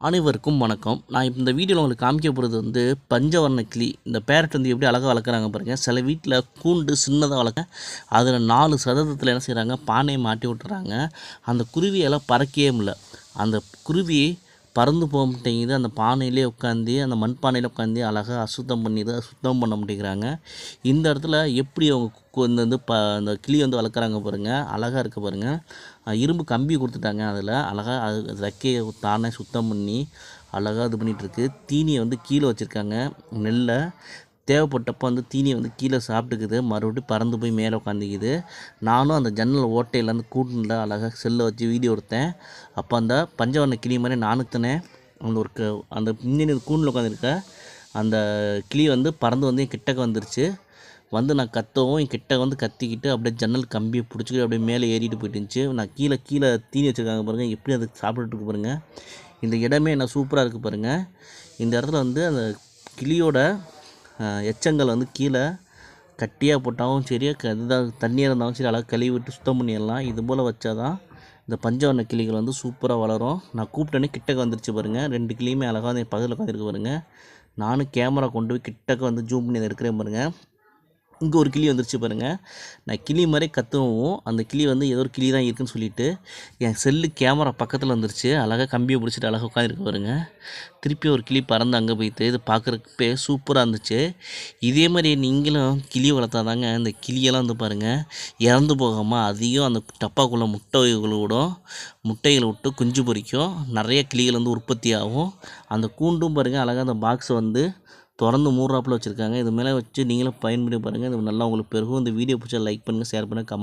அனைவருக்கும் வணக்கம். நான் இப்போ இந்த வீடியோவில் உங்களுக்கு காமிக்க போகிறது வந்து பஞ்சவர்ண கிளி. இந்த பேரட் வந்து எப்படி அழகாக வளர்க்குறாங்க பாருங்கள் சில வீட்டில் கூண்டு சின்னதாக வளர்க்க அதில் நாலு சதவீதத்தில் என்ன செய்கிறாங்க பானையை மாட்டி விட்டுறாங்க. அந்த குருவியெல்லாம் பறக்கவே முடியல. அந்த குருவி பறந்து போக மாட்டேங்குது. அந்த பானையிலே உட்காந்து அந்த மண் பானையில் உட்காந்து அழகாக அசுத்தம் பண்ணிது சுத்தம் பண்ண மாட்டேங்கிறாங்க. இந்த இடத்துல எப்படி அவங்க கு- இந்த வந்து ப அந்த கிளி வந்து வளர்க்குறாங்க பாருங்கள் அழகாக இருக்க பாருங்கள் இரும்பு கம்பி கொடுத்துட்டாங்க அதில். அழகாக அது ரெக்கையை தானே சுத்தம் பண்ணி அழகாக இது பண்ணிகிட்ருக்கு தீனியை வந்து கீழே வச்சுருக்காங்க. நெல்லை தேவைப்பட்டப்போ வந்து தீனியை வந்து கீழே சாப்பிட்டுக்குது. மறுபடியும் பறந்து போய் மேலே உட்காந்துக்குது நானும் அந்த ஜன்னல் ஓட்டையிலேருந்து அந்த கூட்டில் அழகாக செல்லை வச்சு வீடியோ எடுத்தேன். அப்போ அந்த பஞ்சவர்ண கிளி மாதிரி நானும் தினேன் அந்த ஒரு க அந்த பின்னாடி கூண்டில் உட்காந்துருக்க அந்த கிளி வந்து பறந்து வந்து என் கிட்டக்க வந்துருச்சு. வந்து நான் கத்தவும் என் கிட்ட வந்து கத்திக்கிட்டு அப்படியே ஜன்னல் கம்பியை பிடிச்சிக்கிட்டு அப்படியே மேலே ஏறிட்டு போயிட்டு இருந்துச்சு. நான் கீழே கீழே தீனி வச்சுருக்காங்க பாருங்கள் எப்படி அது சாப்பிட்டுட்டு பாருங்கள் இந்த இடமே என்ன சூப்பராக இருக்குது பாருங்கள் இந்த இடத்துல வந்து அந்த கிளியோட எச்சங்கள் வந்து கீழே கட்டியாக போட்டாலும் சரி க- இதுதான் தண்ணியாக இருந்தாலும் சரி அழகாக கழுவி விட்டு சுத்தம் பண்ணிடலாம். இது போல் வச்சாதான் இந்த பஞ்சவர்ண கிளிகள் வந்து சூப்பராக வளரும். நான் கூப்பிட்டேனே கிட்டக்க வந்துருச்சு பாருங்கள் ரெண்டு கிளியுமே அழகாக வந்து என் உட்காந்துருக்கு பாருங்கள் நானும் கேமரா கொண்டு போய் கிட்டக்க வந்து ஜூம் பண்ணி அதை எடுக்கிறேன் பாருங்கள் இங்கே ஒரு கிளி வந்துருச்சு பாருங்கள் நான் கிளி மாதிரி கத்தவும். அந்த கிளி வந்து ஏதோ ஒரு கிளி தான் இருக்குன்னு சொல்லிட்டு என் செல்லு கேமரா பக்கத்தில் வந்துருச்சு. அழகாக கம்பியை பிடிச்சிட்டு அழகாக உட்காந்துருக்கு பாருங்க. திருப்பி ஒரு கிளி பறந்து அங்கே போயிட்டு இது பார்க்குறப்பே சூப்பராக இருந்துச்சு. இதே மாதிரி நீங்களும் கிளி வளர்த்தாதாங்க இந்த கிளியெல்லாம் வந்து பாருங்கள் இறந்து போகாமல் அதிகம் அந்த டப்பாக்குள்ளே முட்டைகளை விடும். முட்டைகளை விட்டு குஞ்சு பொரிக்கும். நிறைய கிளிகள் வந்து உற்பத்தி ஆகும். அந்த கூண்டும் பாருங்கள் அழகாக அந்த பாக்ஸை வந்து திறந்து மூடுறாப்பில் வச்சுருக்காங்க. இது மேலே வச்சு நீங்களும் பயன்படுத்தி பாருங்கள் இது நல்லா உங்களுக்கு பெருகும். இந்த வீடியோ பிடிச்சா லைக் பண்ணுங்கள் ஷேர் பண்ணுங்கள் கமெண்ட்